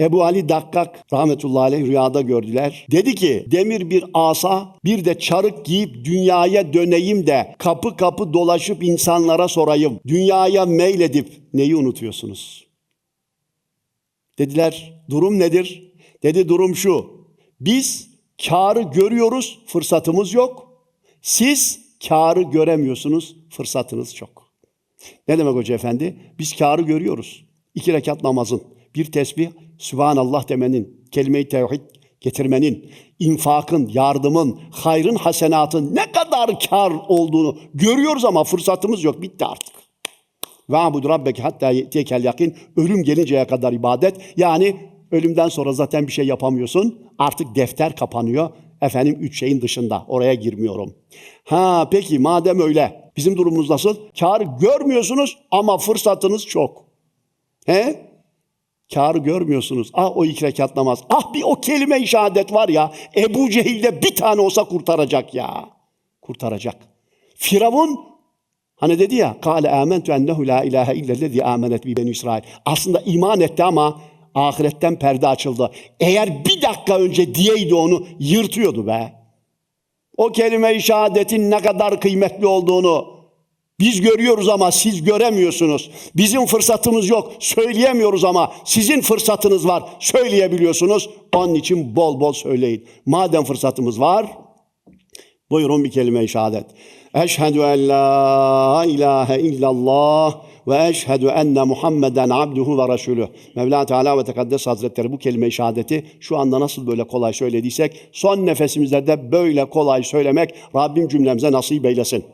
Ebu Ali Dakkak rahmetullahi aleyh rüyada gördüler. Dedi ki demir bir asa bir de çarık giyip dünyaya döneyim de kapı kapı dolaşıp insanlara sorayım. Dünyaya meyledip neyi unutuyorsunuz? Dediler durum nedir? Dedi durum şu. Biz karı görüyoruz, fırsatımız yok. Siz karı göremiyorsunuz, fırsatınız çok. Ne demek hoca efendi? Biz karı görüyoruz. İki rekat namazın, bir tesbih, Sübhanallah demenin, kelime-i tevhid getirmenin, infakın, yardımın, hayrın, hasenatın ne kadar kar olduğunu görüyoruz ama fırsatımız yok. Bitti artık. Ve abud rabbeke hatta yetekel yakin. Ölüm gelinceye kadar ibadet. Yani ölümden sonra zaten bir şey yapamıyorsun. Artık defter kapanıyor. Efendim üç şeyin dışında. Oraya girmiyorum. Ha peki madem öyle. Bizim durumumuz nasıl? Kar görmüyorsunuz ama fırsatınız çok. He? Kârı görmüyorsunuz. Ah o iki rekat namaz. Ah bir o kelime-i şehadet var ya. Ebu Cehil'de bir tane olsa kurtaracak ya. Kurtaracak. Firavun hani dedi ya. Kale amentu ennehu la ilahe illellezi amenet bi beni İsrail. Aslında iman etti ama ahiretten perde açıldı. Eğer bir dakika önce diyeydi onu yırtıyordu be. O kelime-i şehadetin ne kadar kıymetli olduğunu biz görüyoruz ama siz göremiyorsunuz. Bizim fırsatımız yok. Söyleyemiyoruz ama sizin fırsatınız var. Söyleyebiliyorsunuz. Onun için bol bol söyleyin. Madem fırsatımız var, buyurun bir kelime-i şehadet. Eşhedü en la ilahe illallah ve eşhedü enne Muhammeden abduhu ve resulüh. Mevla Teala ve Tekaddes Hazretleri bu kelime-i şehadeti şu anda nasıl böyle kolay söylediysek son nefesimizde de böyle kolay söylemek Rabbim cümlemize nasip eylesin.